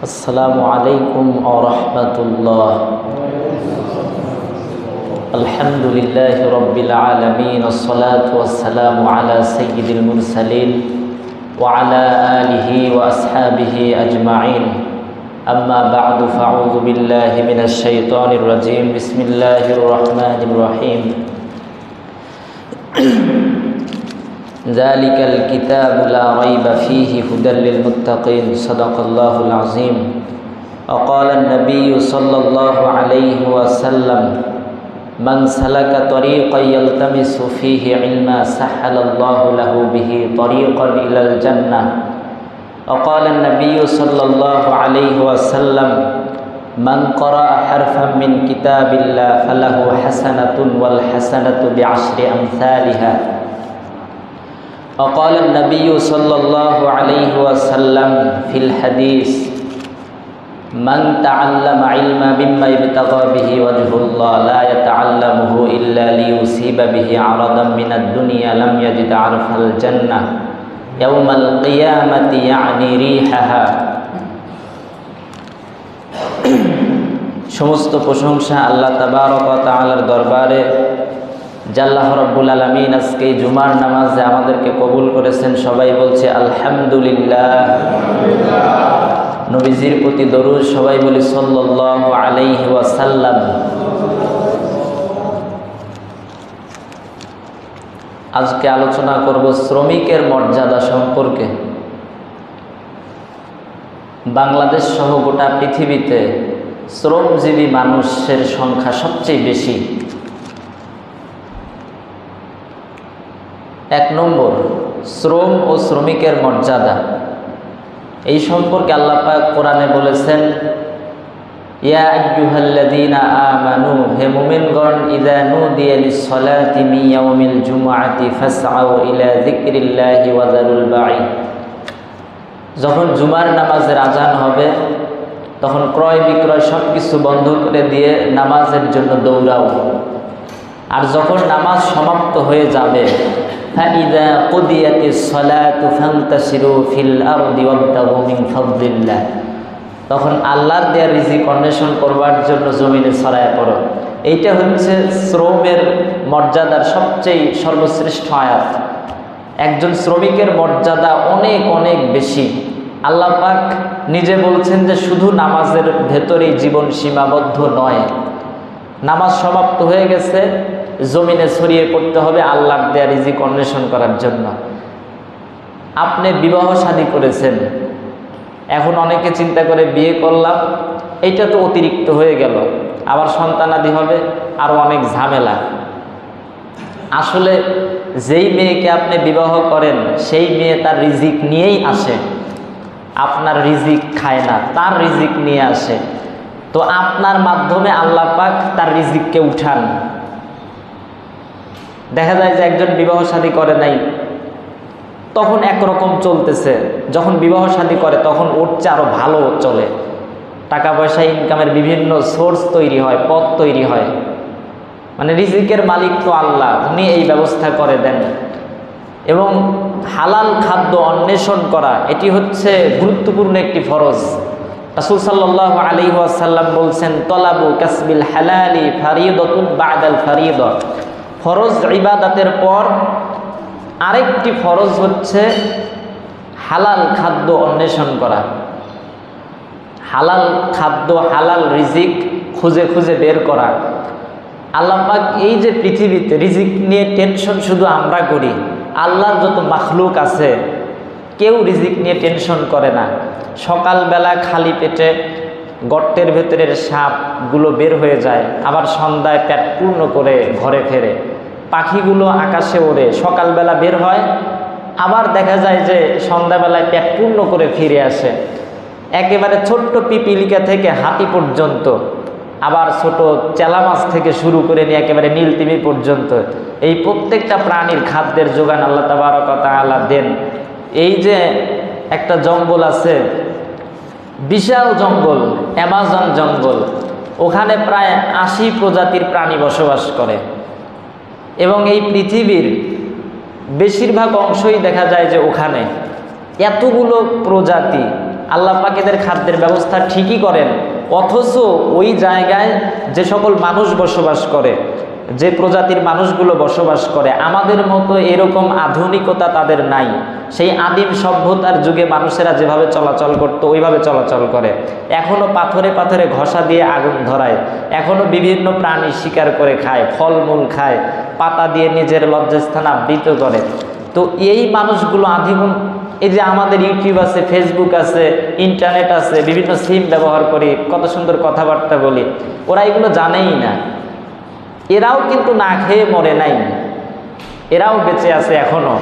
السلام عليكم ورحمة الله. الحمد لله رب العالمين الصلاة والسلام على سيد المرسلين وعلى آله وأصحابه أجمعين. أما بعد فأعوذ بالله من الشيطان الرجيم. بسم الله الرحمن الرحيم. ذلك الكتاب لا ريب فيه هدى للمتقين. صدق الله العظيم. وقال النبي صلى الله عليه وسلم من سلك طريقا يلتمس فيه علما سهل الله له به طريقا إلى الجنة. وقال النبي صلى الله عليه وسلم من قرأ حرفا من كتاب الله فله حسنة والحسنة بعشر أمثالها. وقال النبي صلى الله عليه وسلم في الحديث من تعلم علما مما يبتغى به وجه الله لا يتعلمه إلا ليصيب به عرضا من الدنيا لم يجد عرف الجنة يوم القيامة يعني ريحها সমস্ত প্রশংসা আল্লাহ তাবারক তাআলার দরবারে জাল্লাহ রব্বুল আলমিন আজকে জুমার নামাজে আমাদেরকে কবুল করেছেন, সবাই বলছে আলহামদুলিল্লাহ। নবীজির প্রতি দরুদ, সবাই বলি সাল্লাহ আলাইহি ওয়াসাল্লাম। আজকে আলোচনা করব শ্রমিকের মর্যাদা সম্পর্কে। বাংলাদেশ সহ গোটা পৃথিবীতে শ্রমজীবী মানুষের সংখ্যা সবচেয়ে বেশি। এক নম্বর, শ্রম ও শ্রমিকের মর্যাদা। এই সম্পর্কে আল্লাহ কোরআনে বলেছেন হে যখন জুমার নামাজের আজান হবে, তখন ক্রয় বিক্রয় সব কিছু বন্ধ করে দিয়ে নামাজের জন্য দৌড়াও। আর যখন নামাজ সমাপ্ত হয়ে যাবে فإذا قضيت الصلاة فانتشروا في الأرض وابتغوا من فضل الله তখন আল্লাহর দেয়া রিজিক অন্বেষণ করবার জন্য জমিনে ছড়ায় পড়ো এইটা হচ্ছে শ্রমের মর্যাদার সবচেয়ে সর্বশ্রেষ্ঠ আয়াত একজন শ্রমিকের মর্যাদা অনেক অনেক বেশি আল্লাহ পাক নিজে বলছেন যে শুধু নামাজের ভেতরেই জীবন সীমাবদ্ধ নয় নামাজ সমাপ্ত হয়ে গেছে জমিনে ছড়িয়ে পড়তে হবে আল্লাহর দেয়া রিজিক অন্বেষণ করার জন্য। আপনি বিবাহ শাদী করেছেন। এখন অনেকে চিন্তা করে বিয়ে করলাম, এইটা তো অতিরিক্ত হয়ে গেল। আবার সন্তানাদি হবে আরও অনেক ঝামেলা। আসলে যেই মেয়েকে আপনি বিবাহ করেন, সেই মেয়ে তার রিজিক নিয়েই আসে। আপনার রিজিক খায় না, তার রিজিক নিয়ে আসে। তো আপনার মাধ্যমে আল্লাহ পাক তার রিজিককে উঠান। দেখা যায় যে একজন বিবাহ শাদী করে নাই, তখন একরকম চলতেছে। যখন বিবাহ শাদী করে, তখন চেয়ে আরও ভালো চলে। টাকা পয়সা ইনকামের বিভিন্ন সোর্স তৈরি হয়, পথ তৈরি হয়। মানে রিজিকের মালিক তো আল্লাহ, উনি এই ব্যবস্থা করে দেন। এবং হালাল খাদ্য অন্বেষণ করা, এটি হচ্ছে গুরুত্বপূর্ণ একটি ফরজ। রাসুল সাল্লাহ আলী ওয়াসাল্লাম বলছেন, তলাবু কাসবিল হালালি ফারিদতুন বাদাল ফারিদ। ফরজ ইবাদাতের পর আরেকটি ফরজ হচ্ছে হালাল খাদ্য অন্বেষণ করা। হালাল খাদ্য, হালাল রিজিক খুঁজে খুঁজে বের করা। আল্লাপাক এই যে পৃথিবীতে রিজিক নিয়ে টেনশন শুধু আমরা করি, আল্লাহর যত মাখলুক আছে, কেউ রিজিক নিয়ে টেনশন করে না। সকালবেলা খালি পেটে গর্তের ভেতরের সাপগুলো বের হয়ে যায়, আবার সন্ধ্যায় পেট পূর্ণ করে ঘরে ফেরে। পাখিগুলো আকাশে ওড়ে, সকালবেলা বের হয়, আবার দেখা যায় যে সন্ধ্যাবেলায় পেট পূর্ণ করে ফিরে আসে। একেবারে ছোট্ট পিপিলিকা থেকে হাতি পর্যন্ত, আবার ছোট চেলা মাছ থেকে শুরু করে নিয়ে একেবারে নীলতিমি পর্যন্ত। এই প্রত্যেকটা প্রাণীর খাদ্যের যোগান আল্লাহ তাবারকতা আল্লাহ দেন। এই যে একটা জঙ্গল আছে, বিশাল জঙ্গল, অ্যামাজন জঙ্গল, ওখানে প্রায় আশি প্রজাতির প্রাণী বসবাস করে। এবং এই পৃথিবীর বেশিরভাগ অংশই দেখা যায় যে ওখানে। এতগুলো প্রজাতি, আল্লাহ পাকেদের খাদ্যের ব্যবস্থা ঠিকই করেন, অথচ ওই জায়গায় যে সকল মানুষ বসবাস করে যে প্রজাতির মানুষগুলো বসবাস করে, আমাদের মতো এরকম আধুনিকতা তাদের নাই। সেই আদিম সভ্যতার যুগে মানুষেরা যেভাবে চলাচল করতো, ওইভাবে চলাচল করে। এখনও পাথরে পাথরে ঘষা দিয়ে আগুন ধরায়। এখনও বিভিন্ন প্রাণী শিকার করে খায়, ফলমূল খায়, পাতা দিয়ে নিজের লজ্জাস্থান আবৃত করে। তো এই মানুষগুলো আদিম এই যে আমাদের ইউটিউব আছে, ফেসবুক আছে, ইন্টারনেট আছে, বিভিন্ন সিম ব্যবহার করি, কত সুন্দর কথাবার্তা বলি, ওরা এগুলো জানেই না। এরাও কিন্তু না খেয়ে মরে নাই। এরাও বেঁচে আছে এখনও।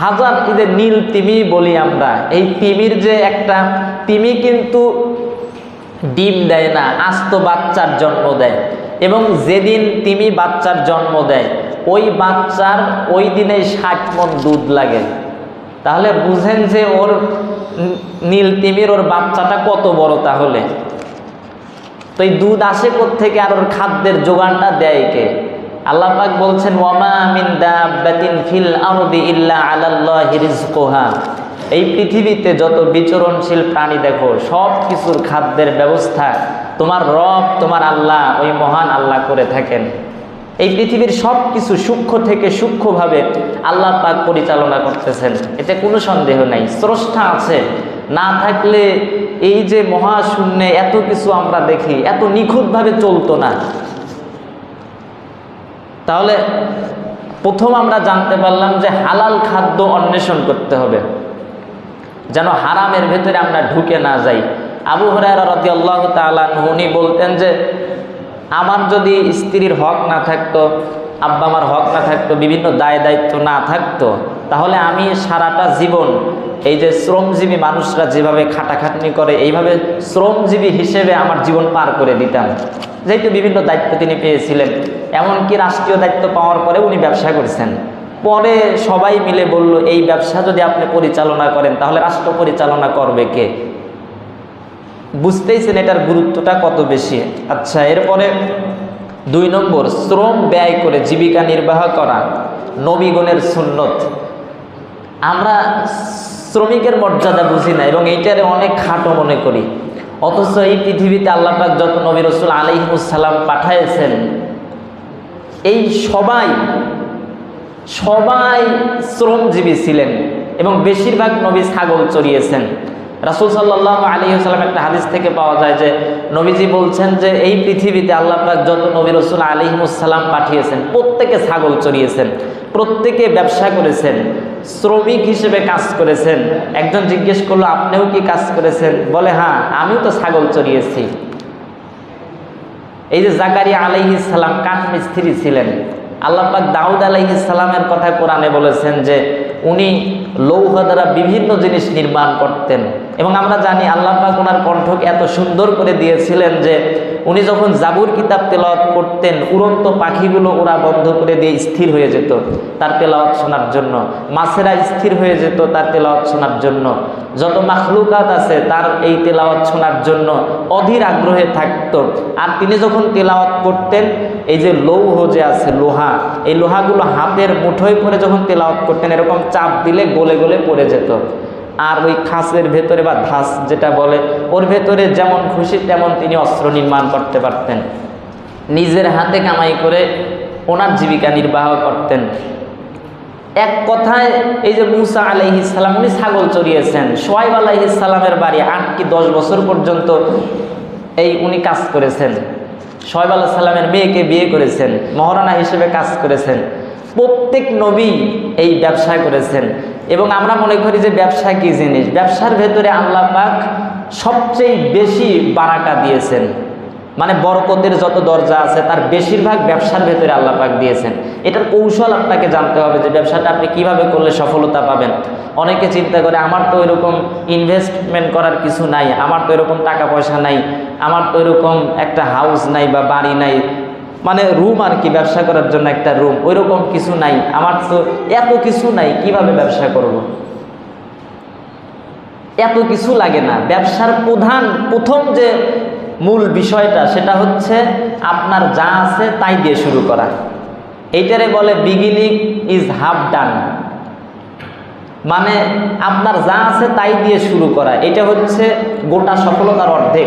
হাজার যে নীল তিমি বলি আমরা, এই তিমির যে একটা, তিমি কিন্তু ডিম দেয় না, আস্ত বাচ্চার জন্ম দেয়। এবং যেদিন তিমি বাচ্চার জন্ম দেয়, ওই বাচ্চার ওই দিনে ষাট মন দুধ লাগে। তাহলে বুঝেন যে ওর নীল তিমির ওর বাচ্চাটা কত বড় তাহলে। তো এই দুধ আসে থেকে আর ওর খাদ্যের যোগানটা দেয় কে? আল্লাহ পাক বলছেন এই পৃথিবীতে যত বিচরণশীল প্রাণী দেখো, সব কিছুর খাদ্যের ব্যবস্থা তোমার রব, তোমার আল্লাহ, ওই মহান আল্লাহ করে থাকেন। এই পৃথিবীর সব কিছু সূক্ষ্ম থেকে সূক্ষ্মভাবে আল্লাহ পাক পরিচালনা করতেছেন। এতে কোনো সন্দেহ নাই। স্রষ্টা আছে না থাকলে এই যে মহাশূন্যে এত কিছু আমরা দেখি, এত নিখুঁতভাবে চলতো না। তাহলে প্রথম আমরা জানতে পারলাম যে হালাল খাদ্য অন্বেষণ করতে হবে, যেন হারামের ভেতরে আমরা ঢুকে না যাই। আবু হরাই রতি আল্লাহ উনি বলতেন যে, আমার যদি স্ত্রীর হক না থাকতো আব্বা আমার হক না থাকতো, বিভিন্ন দায় দায়িত্ব না থাকতো তাহলে আমি সারাটা জীবন এই যে শ্রমজীবী মানুষরা যেভাবে খাটাখাটনি করে, এইভাবে শ্রমজীবী হিসেবে আমার জীবন পার করে দিতাম যেহেতু বিভিন্ন দায়িত্ব তিনি পেয়েছিলেন, এমনকি রাষ্ট্রীয় দায়িত্ব পাওয়ার পরে উনি ব্যবসা করেছেন। পরে সবাই মিলে বলল, এই ব্যবসা যদি আপনি পরিচালনা করেন, তাহলে রাষ্ট্র পরিচালনা করবে কে? বুঝতেইছেন এটার গুরুত্বটা কত বেশি। আচ্ছা এরপরে দুই নম্বর, শ্রম ব্যয় করে জীবিকা নির্বাহ করা, নবীগণের সুন্নত। আমরা শ্রমিকের মর্যাদা বুঝি না এবং এইটারে অনেক খাটো মনে করি। অথচ এই পৃথিবীতে আল্লাহ পাক যত নবী রসুল আলিমুসাল্লাম পাঠাইছেন, এই সবাই সবাই শ্রমজীবী ছিলেন এবং বেশিরভাগ নবী ছাগল চড়িয়েছেন। রাসুল সাল্লাহ আলী সাল্লাম একটা হাদিস থেকে পাওয়া যায় যে নবীজি বলছেন যে এই পৃথিবীতে আল্লাহ পাক যত নবী রসুল আলিমুসাল্লাম পাঠিয়েছেন, প্রত্যেকে ছাগল চড়িয়েছেন, প্রত্যেকে ব্যবসা করেছেন, শ্রমিক হিসেবে কাজ করেছেন। একজন জিজ্ঞেস করল, আপনিও কি কাজ করেছেন? বলে হ্যাঁ আমিও তো ছাগল চড়িয়েছি। এই যে জাকারি আলাইহিস সালাম কাঠ মিস্ত্রি ছিলেন। আল্লাপাক দাউদ আলাইহিস সালামের কথা কোরআনে বলেছেন যে উনি লৌহ দ্বারা বিভিন্ন জিনিস নির্মাণ করতেন। এবং আমরা জানি আল্লাহ পাক ওনার কণ্ঠকে এত সুন্দর করে দিয়েছিলেন যে উনি যখন জাবুর কিতাব তেলাওয়াত করতেন, উড়ন্ত পাখিগুলো ওরা বন্ধ করে দিয়ে স্থির হয়ে যেত তার তেলাওয়াত শোনার জন্য। মাছেরা স্থির হয়ে যেত তার তেলাওয়াত শোনার জন্য। যত মাখলুকাত আছে তার এই তেলাওয়াত শোনার জন্য অধীর আগ্রহে থাকতো। আর তিনি যখন তেলাওয়াত করতেন, এই যে লৌহ যে আছে, লোহা, এই লোহাগুলো হাতের মুঠোয় করে যখন তেলাওয়াত করতেন, এরকম চাপ দিলে গলে গলে পড়ে যেত। আর ওই খাসের ভেতরে বা ধাস যেটা বলে, ওর ভেতরে যেমন খুশি তেমন তিনি অস্ত্র নির্মাণ করতে পারতেন। নিজের হাতে কামাই করে ওনার জীবিকা নির্বাহ করতেন। এক কথায়, এই যে মুসা আলাইহিসাল্লাম উনি ছাগল চড়িয়েছেন। সোয়াইব আলাইহিসাল্লামের বাড়ি আট কি দশ বছর পর্যন্ত এই উনি কাজ করেছেন। সোয়াইব আল্লাহ সাল্লামের মেয়েকে বিয়ে করেছেন, মহারানা হিসেবে কাজ করেছেন। প্রত্যেক নবী এই ব্যবসা করেছেন। এবং আমরা মনে করি যে ব্যবসা কি জিনিস? ব্যবসার ভেতরে আল্লাহ পাক সবচেয়ে বেশি বারাকা দিয়েছেন। মানে বরকতের যত দরজা আছে, তার বেশিরভাগ ব্যবসার ভেতরে আল্লাহ পাক দিয়েছেন। এটার কৌশল আপনাকে জানতে হবে যে ব্যবসাটা আপনি কীভাবে করলে সফলতা পাবেন। অনেকে চিন্তা করে, আমার তো এরকম ইনভেস্টমেন্ট করার কিছু নাই, আমার তো এরকম টাকা পয়সা নাই, আমার তো এরকম একটা হাউস নাই বা বাড়ি নাই। মানে রুম আর কি, ব্যবসা করার জন্য একটা রুম। ওই রকম কিছু নাই। আমার তো এত কিছু নাই, কীভাবে ব্যবসা করব। এত কিছু লাগে না। ব্যবসার প্রধান, প্রথম যে মূল বিষয়টা, সেটা হচ্ছে আপনার যা আছে তাই দিয়ে শুরু করা। এইটারে বলে বিগিনিং ইজ হাফ ডান মানে আপনার যা আছে তাই দিয়ে শুরু করা। এটা হচ্ছে গোটা সফলতার অর্ধেক।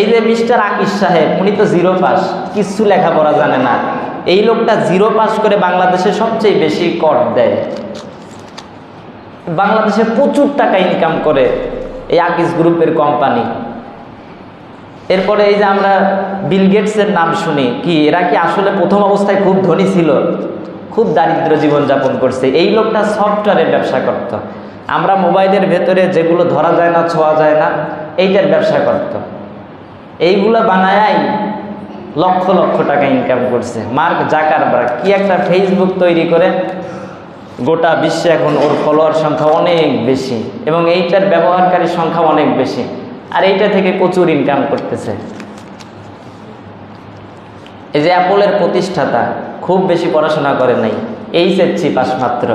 এই যে মিস্টার আকিস সাহেব, উনি তো জিরো পাস কিচ্ছু লেখাপড়া জানে না। এই লোকটা জিরো পাস করে বাংলাদেশে সবচেয়ে বেশি কর দেয়। বাংলাদেশে প্রচুর টাকা ইনকাম করে এই আকিস গ্রুপের কোম্পানি এরপরে এই যে আমরা বিল গেটসের নাম শুনি, কি, এরা কি আসলে প্রথম অবস্থায় খুব ধনী ছিল? খুব দারিদ্র জীবনযাপন করছে। এই লোকটা সফটওয়্যারের ব্যবসা করত। আমরা মোবাইলের ভেতরে যেগুলো ধরা যায় না, ছোঁয়া যায় না, এইটার ব্যবসা করত। এইগুলো বানায়াই লক্ষ লক্ষ টাকা ইনকাম করছে। মার্ক জাকার জাকারবার্গ, কি একটা ফেসবুক তৈরি করে, গোটা বিশ্বে এখন ওর ফলোয়ার সংখ্যা অনেক বেশি এবং এইটার ব্যবহারকারীর সংখ্যা অনেক বেশি। আর এইটা থেকে প্রচুর ইনকাম করতেছে। এই যে অ্যাপলের প্রতিষ্ঠাতা, খুব বেশি পড়াশোনা করে নাই, এইচএসসি পাস মাত্র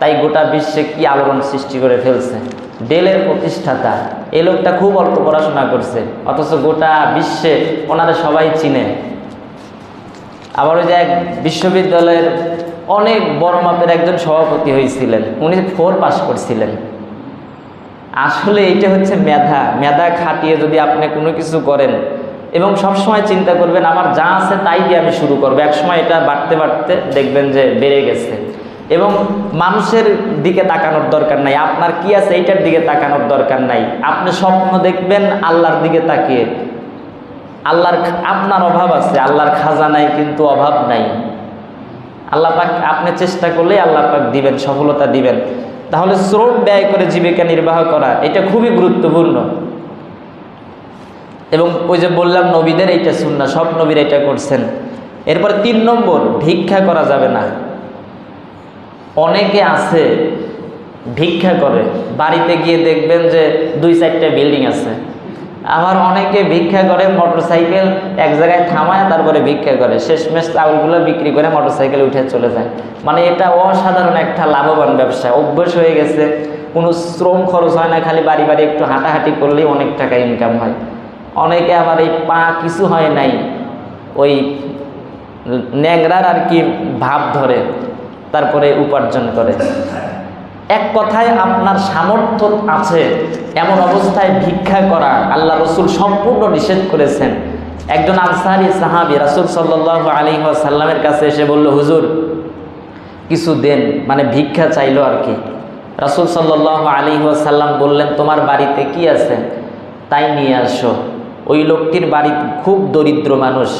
তাই গোটা বিশ্বে কি আলোড়ন সৃষ্টি করে ফেলছে। ডেলের প্রতিষ্ঠাতা। এই লোকটা খুব অল্প পড়াশোনা করছে, অথচ গোটা বিশ্বে ওনারা সবাই চিনে। আবার ওই যে এক বিশ্ববিদ্যালয়ের অনেক বড় মাপের একজন সভাপতি হয়েছিলেন, উনি ফোর পাস করছিলেন। আসলে এইটা হচ্ছে মেধা। মেধা খাটিয়ে যদি আপনি কোনো কিছু করেন, এবং সবসময় চিন্তা করবেন, আমার যা আছে তাই দিয়ে আমি শুরু করব। একসময় এটা বাড়তে বাড়তে দেখবেন যে বেড়ে গেছে। এবং মানুষের দিকে তাকানোর দরকার নাই। আপনার কি আছে, এইটার দিকে তাকানোর দরকার নাই। আপনি স্বপ্ন দেখবেন, আল্লাহর দিকে তাকিয়ে। আল্লাহর আপনার অভাব আছে, আল্লাহর খাজানায় কিন্তু অভাব নাই। আল্লাহ পাক, আপনি চেষ্টা করলেই আল্লাহ পাক দিবেন, সফলতা দিবেন। তাহলে শ্রম ব্যয় করে জীবিকা নির্বাহ করা, এটা খুবই গুরুত্বপূর্ণ। এবং ওই যে বললাম, নবীদের এইটা শুননা সব নবীর এটা করছেন। এরপর তিন নম্বর, ভিক্ষা করা যাবে না। অনেকে আছে, ভিক্ষা করে। বাড়িতে গিয়ে দেখবেন যে দুই চারটা বিল্ডিং আছে। আবার অনেকে ভিক্ষা করে, মোটরসাইকেল এক জায়গায় থামায়, তারপরে ভিক্ষা করে। শেষমেশ চাউলগুলো বিক্রি করে মোটরসাইকেলে উঠে চলে যায়। মানে এটা অসাধারণ একটা লাভবান ব্যবসা। অভ্যেস হয়ে গেছে। কোনো শ্রম খরচ হয় না, খালি বাড়ি বাড়ি একটু হাঁটাহাঁটি করলেই অনেক টাকা ইনকাম হয়। অনেকে আবার এই পা কিছু হয় নাই, ওই ন্যাংরার আর কি ভাব ধরে। তারপরে উপার্জন করে। এক কথায় আপনার সামর্থ্য আছে, এমন অবস্থায় ভিক্ষা করা আল্লাহ রসুল সম্পূর্ণ নিষেধ করেছেন। একজন আনসারি সাহাবি রাসুল সাল্লাহ আলী সাল্লামের কাছে এসে বলল, হুজুর, কিছু দেন মানে ভিক্ষা চাইলো আর কি। রাসুল সাল্লাহ আলী সাল্লাম বললেন, তোমার বাড়িতে কি আছে? তাই নিয়ে আসো। ওই লোকটির বাড়ি খুব দরিদ্র মানুষ,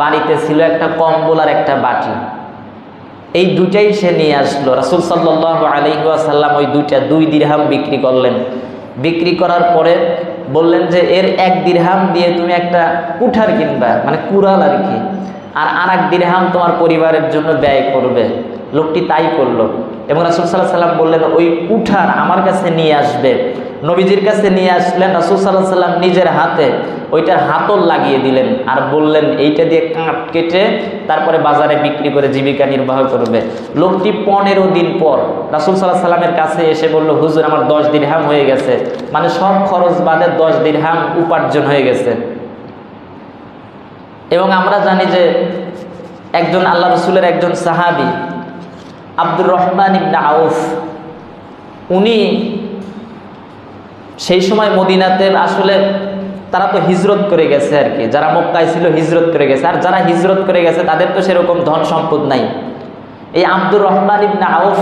বাড়িতে ছিল একটা কম্বল আর একটা বাটি। এই দুটাই সে নিয়ে আসলো। রাসুল সাল্লাহ আলহিহাসাল্লাম ওই দুইটা দুই দিরহাম বিক্রি করলেন। বিক্রি করার পরে বললেন যে, এর এক দিরহাম দিয়ে তুমি একটা কুঠার কিনবা মানে কুড়াল আর কি। আর আর এক দিরহাম তোমার পরিবারের জন্য ব্যয় করবে। লোকটি তাই করল। এবং রাসুল সাল্লাহ সাল্লাম বললেন, ওই কুঠার আমার কাছে নিয়ে আসবে। নবীজির কাছে নিয়ে আসলেন, রাসুল সাল্লাহ সাল্লাম নিজের হাতে ওইটার হাতল লাগিয়ে দিলেন আর বললেন, এইটা দিয়ে কাঁট কেটে তারপরে বাজারে বিক্রি করে জীবিকা নির্বাহ করবে। লোকটি পনেরো দিন পর রাসুল সাল্লাহ সাল্লামের কাছে এসে বলল, হুজুর, আমার দশ দিন হ্যাম হয়ে গেছে। মানে সব খরচ বাদে দশ দিন হ্যাম উপার্জন হয়ে গেছে। এবং আমরা জানি যে একজন আল্লাহ রসুলের একজন সাহাবি, আব্দুর রহমান ইবনা আউফ, উনি সেই সময় মদিনাতে আসলে তারা তো হিজরত করে গেছে আর কি। যারা মক্কায় ছিল হিজরত করে গেছে। আর যারা হিজরত করে গেছে, তাদের তো সেরকম ধন সম্পদ নাই। এই আব্দুর রহমান ইবনা আউফ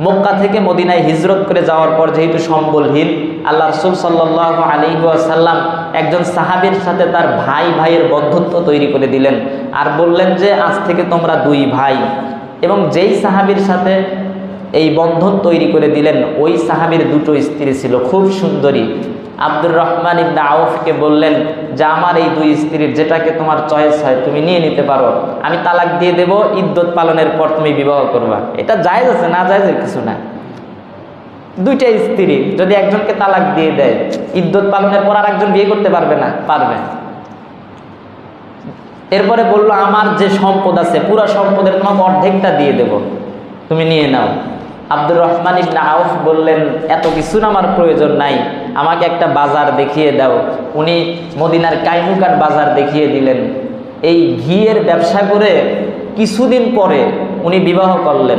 মক্কা থেকে মদিনায় হিজরত করে যাওয়ার পর যেহেতু সম্বলহীন, আল্লাহ রসুল সাল্লাহ আলী সাল্লাম একজন সাহাবির সাথে তার ভাই ভাইয়ের বন্ধুত্ব তৈরি করে দিলেন। আর বললেন যে, আজ থেকে তোমরা দুই ভাই। এবং যেই সাহাবির সাথে এই বন্ধন তৈরি করে দিলেন। ওই সাহাবির দুটো স্ত্রী ছিল, খুব সুন্দরী। আব্দুর রহমান ইবনা আউফকে বললেন, যে আমার এই দুই স্ত্রীর, যেটাকে তোমার চয়েস হয়, তুমি নিয়ে নিতে পারো। আমি তালাক দিয়ে দেব ইদ্যত পালনের পর তুমি বিবাহ করবা। এটা জায়েজ আছে, না জায়েজের কিছু না। দুইটা স্ত্রী, যদি একজনকে তালাক দিয়ে দেয় ইদ্যত পালনের পর আর একজন বিয়ে করতে পারবে না, পারবে। এরপরে বলল, আমার যে সম্পদ আছে, পুরো সম্পদের তোমাকে অর্ধেকটা দিয়ে দেব। তুমি নিয়ে নাও। আব্দুর রহমান ইবনা আউফ বললেন, এত কিছুর আমার প্রয়োজন নাই, আমাকে একটা বাজার দেখিয়ে দাও। উনি মদিনার কাইনুকার বাজার দেখিয়ে দিলেন। এই ঘিয়ের ব্যবসা করে কিছুদিন পরে উনি বিবাহ করলেন।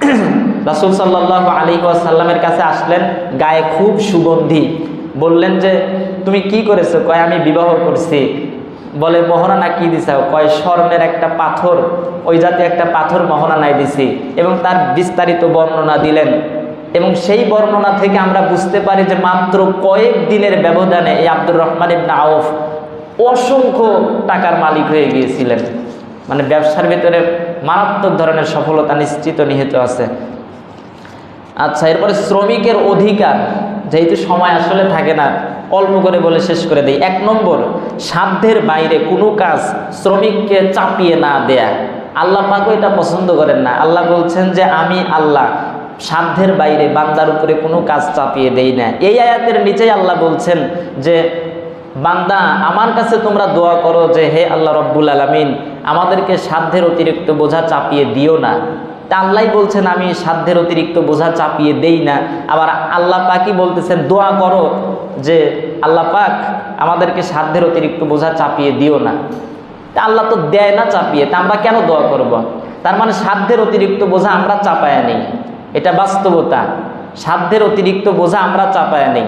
রাসুল সাল্লাহ আলী সাল্লামের কাছে আসলেন, গায়ে খুব সুগন্ধি। বললেন যে, তুমি কি করেছ? কয়, আমি বিবাহ করছি। বলে মহারানা কি দিছাও কয়, স্বর্ণের একটা পাথর, ওই জাতীয় একটা পাথর মহারানায় দিছি। এবং তার বিস্তারিত বর্ণনা দিলেন। এবং সেই বর্ণনা থেকে আমরা বুঝতে পারি যে মাত্র কয়েক দিনের ব্যবধানে এই আব্দুর রহমান ইবনা আউফ অসংখ্য টাকার মালিক হয়ে গিয়েছিলেন। মানে ব্যবসার ভিতরে মারাত্মক ধরনের সফলতা নিশ্চিত নিহিত আছে। আচ্ছা এরপরে শ্রমিকের অধিকার। যেহেতু সময় আসলে থাকে না, অল্প করে বলে শেষ করে দিই। এক নম্বর, সাধ্যের বাইরে কোনো কাজ শ্রমিককে চাপিয়ে না দেয়া। আল্লাহ পাকও এটা পছন্দ করেন না। আল্লাহ বলছেন যে, আমি আল্লাহ, সাধ্যের বাইরে বান্দার উপরে কোনো কাজ চাপিয়ে দেই না। এই আয়াতের নিচেই আল্লাহ বলছেন যে, বান্দা, আমার কাছে তোমরা দোয়া করো যে, হে আল্লাহ রব্বুল আলমিন, আমাদেরকে সাধ্যের অতিরিক্ত বোঝা চাপিয়ে দিও না। তা আল্লাহ বলছেন, আমি সাধ্যের অতিরিক্ত বোঝা চাপিয়ে দেই না। আবার আল্লাহ পাকই বলতেছেন, দোয়া করো যে আল্লাহ পাক আমাদেরকে সাধ্যের অতিরিক্ত বোঝা চাপিয়ে দিও না। তা আল্লাহ তো দেয় না চাপিয়ে, তা আমরা কেন দোয়া করব। তার মানে সাধ্যের অতিরিক্ত বোঝা আমরা চাপায়া নেই। এটা বাস্তবতা। সাধ্যের অতিরিক্ত বোঝা আমরা চাপায়া নেই।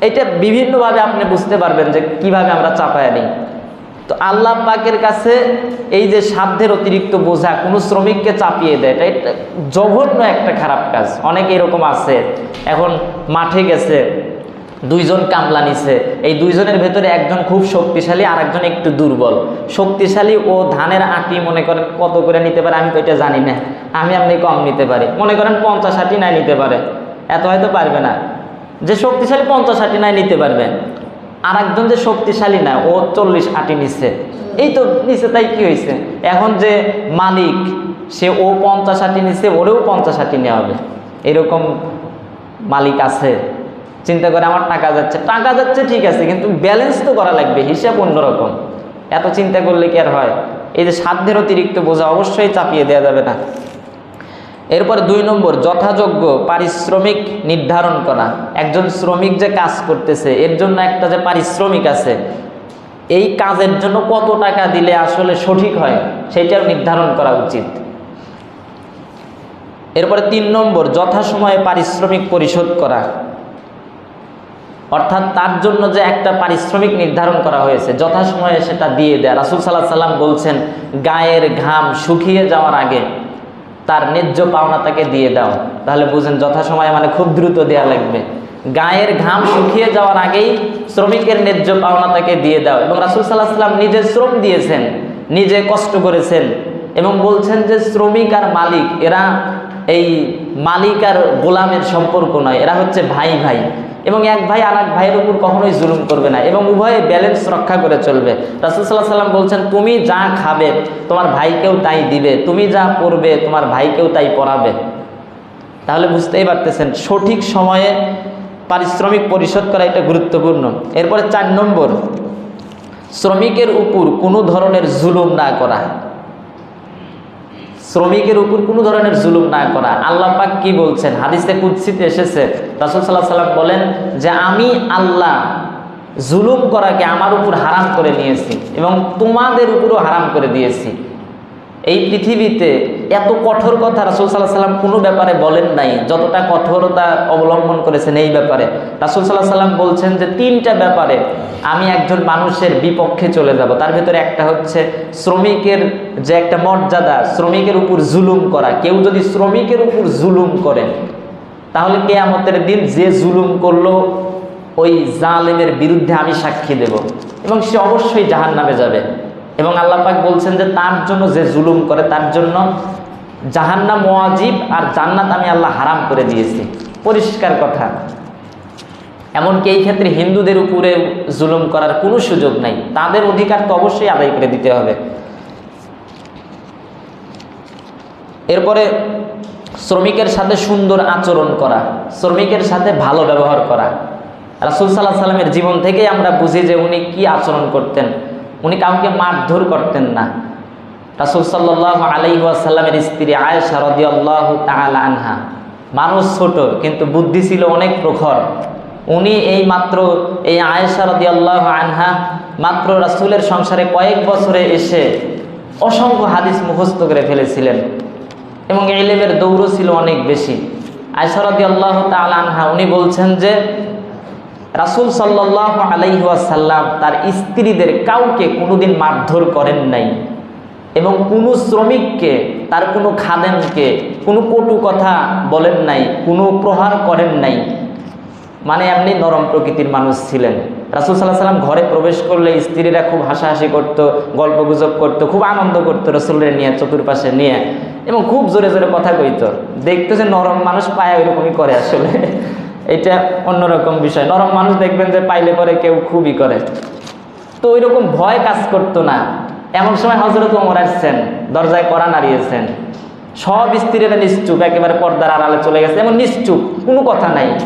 এটা বিভিন্নভাবে আপনি বুঝতে পারবেন যে কীভাবে আমরা চাপায়া নেই। তো আল্লাহ পাকের কাছে এই যে সাধ্যের অতিরিক্ত বোঝা, কোনো শ্রমিককে চাপিয়ে দেয়, এটা এটা জঘন্য একটা খারাপ কাজ। অনেক এরকম আছে। এখন মাঠে গেছে, দুইজন কামলা নিছে। এই দুইজনের ভেতরে একজন খুব শক্তিশালী আর একজন একটু দুর্বল। শক্তিশালী ও ধানের আটি মনে করেন কত করে নিতে পারে, আমি তো এটা জানি না। আমি আপনি কম নিতে পারি। মনে করেন পঞ্চাশ আটি নাই নিতে পারে। এত হয়তো পারবে না। যে শক্তিশালী পঞ্চাশ আটি নাই নিতে পারবে। আর একজন যে শক্তিশালী না, ও চল্লিশ আটি নিচ্ছে এই তো নিচে তাই কি হয়েছে এখন যে মালিক, সে ও পঞ্চাশ আটি নিচ্ছে ওরেও পঞ্চাশ আটি নেওয়া হবে। এরকম মালিক আছে। চিন্তা করে আমার টাকা যাচ্ছে। টাকা যাচ্ছে ঠিক আছে, কিন্তু ব্যালেন্স তো করা লাগবে, হিসাব অন্যরকম এত চিন্তা করলে কি আর হয়? এই যে সাধ্যের অতিরিক্ত বোঝা অবশ্যই চাপিয়ে দেওয়া যাবে না। এরপর দুই নম্বর, যথাযোগ্য পারিশ্রমিক নির্ধারণ করা। একজন শ্রমিক যে কাজ করতেছে, এর জন্য একটা যে পারিশ্রমিক আছে, এই কাজের জন্য কত টাকা দিলে আসলে সঠিক হয়, সেইটাও নির্ধারণ করা উচিত। এরপরে তিন নম্বর, যথাসময়ে পারিশ্রমিক পরিশোধ করা। অর্থাৎ তার জন্য যে একটা পারিশ্রমিক নির্ধারণ করা হয়েছে, যথাসময়ে সেটা দিয়ে দেয়। রাসুল সাল্লাহ সাল্লাম বলছেন, গায়ের ঘাম শুকিয়ে যাওয়ার আগে তার ন্যায্য পাওনা তাকে দিয়ে দাও। তাহলে বুঝেন যথাসময়ে মানে খুব দ্রুত দেওয়া লাগবে। গায়ের ঘাম শুকিয়ে যাওয়ার আগেই শ্রমিকের ন্যায্য পাওনা তাকে দিয়ে দাও। এবং রাসুল সাল্লাহ সাল্লাম নিজে শ্রম দিয়েছেন, নিজে কষ্ট করেছেন এবং বলছেন যে শ্রমিক আর মালিক, এরা এই মালিক আর গোলামের সম্পর্ক নয়, এরা হচ্ছে ভাই ভাই। এবং এক ভাই আর এক ভাইয়ের উপর কখনোই জুলুম করবে না, এবং উভয়ে ব্যালেন্স রক্ষা করে চলবে। রাসুল সাল্লাহ সাল্লাম বলছেন, তুমি যা খাবে, তোমার ভাইকেও তাই দিবে। তুমি যা পড়বে, তোমার ভাইকেও তাই পড়াবে। তাহলে বুঝতেই পারতেছেন, সঠিক সময়ে পারিশ্রমিক পরিশোধ করা এটা গুরুত্বপূর্ণ। এরপরে চার নম্বর, শ্রমিকের উপর কোনো ধরনের জুলুম না করা। শ্রমিকের উপর কোনো ধরনের জুলুম না করা। আল্লাহ পাক কি বলছেন? হাদিসে কুৎসিতে এসেছে, রাসুল সাল্লাহ সাল্লাম বলেন যে, আমি আল্লাহ জুলুম করাকে আমার উপর হারাম করে নিয়েছি এবং তোমাদের উপরও হারাম করে দিয়েছি। এই পৃথিবীতে এত কঠোর কথা রাসুল সাল্লাহ সাল্লাম কোনো ব্যাপারে বলেন নাই। যতটা কঠোরতা অবলম্বন করেছেন এই ব্যাপারে। রাসুল সাল্লাহ সাল্লাম বলছেন যে তিনটা ব্যাপারে আমি একজন মানুষের বিপক্ষে চলে যাব। তার ভেতরে একটা হচ্ছে শ্রমিকের যে একটা মর্যাদা, শ্রমিকের উপর জুলুম করা। কেউ যদি শ্রমিকের উপর জুলুম করে, তাহলে কেয়ামতের দিন যে জুলুম করল, ওই জালেমের বিরুদ্ধে আমি সাক্ষী দেব এবং সে অবশ্যই জাহান নামে যাবে। এবং আল্লাহ পাক বলছেন যে তার জন্য যে জুলুম করে, তার জন্য জাহান্নাম ওয়াজিব আর জান্নাত আমি আল্লাহ হারাম করে দিয়েছি। পরিষ্কার কথা। এমনকি এই ক্ষেত্রে হিন্দুদের উপরে জুলুম করার কোনো সুযোগ নাই। তাদের অধিকার তো অবশ্যই আদায় করে দিতে হবে। এরপরে শ্রমিকের সাথে সুন্দর আচরণ করা, শ্রমিকের সাথে ভালো ব্যবহার করা। রাসুল সাল্লাহ সাল্লামের জীবন থেকেই আমরা বুঝি যে উনি কি আচরণ করতেন। উনি কাউকে মারধর করতেন না। রাসুল সাল্লাহ আলাইসাল্লামের স্ত্রী আয়েশা রদি আল্লাহ আনহা। মানুষ ছোট, কিন্তু বুদ্ধি ছিল অনেক প্রখর। উনি এই মাত্র, এই আয়েশা রদি আল্লাহ আনহা মাত্র রাসুলের সংসারে কয়েক বছরে এসে অসংখ্য হাদিস মুখস্থ করে ফেলেছিলেন। এবং এলেমের দৌড়ও ছিল অনেক বেশি। আয়সরদি আল্লাহ তাল আনহা, উনি বলছেন যে রাসুল সাল্লাহ আলাইহাসাল্লাম তার স্ত্রীদের কাউকে কোনোদিন মারধর করেন নাই। এবং কোনো শ্রমিককে, তার কোনো খাদেমকে, কোনো কটু কথা বলেন নাই, কোনো প্রহার করেন নাই। মানে এমনি নরম প্রকৃতির মানুষ ছিলেন। রাসুল সাল্লাহ সাল্লাম ঘরে প্রবেশ করলে স্ত্রীরা খুব হাসাহাসি করতো, গল্প গুজব করতো, খুব আনন্দ করতো রসুলের নিয়ে, চতুর্পাশে নিয়ে। এবং খুব জোরে জোরে কথা কইত। দেখতো যে নরম মানুষ পায় ওইরকমই করে আসলে। এটা অন্যরকম বিষয়। নরম মানুষ দেখবেন যে পাইলে পরে কেউ খুবই করে। তো ওই রকম ভয় কাজ করতো না। এমন সময় হজরত ওমর আসছেন, দরজায় পড়া নাড়িয়েছেন। সব স্ত্রীরা নিশ্চুপ, একেবারে পর্দার আড়ালে চলে গেছে। এমন নিশ্চুপ, কোনো কথা নাই।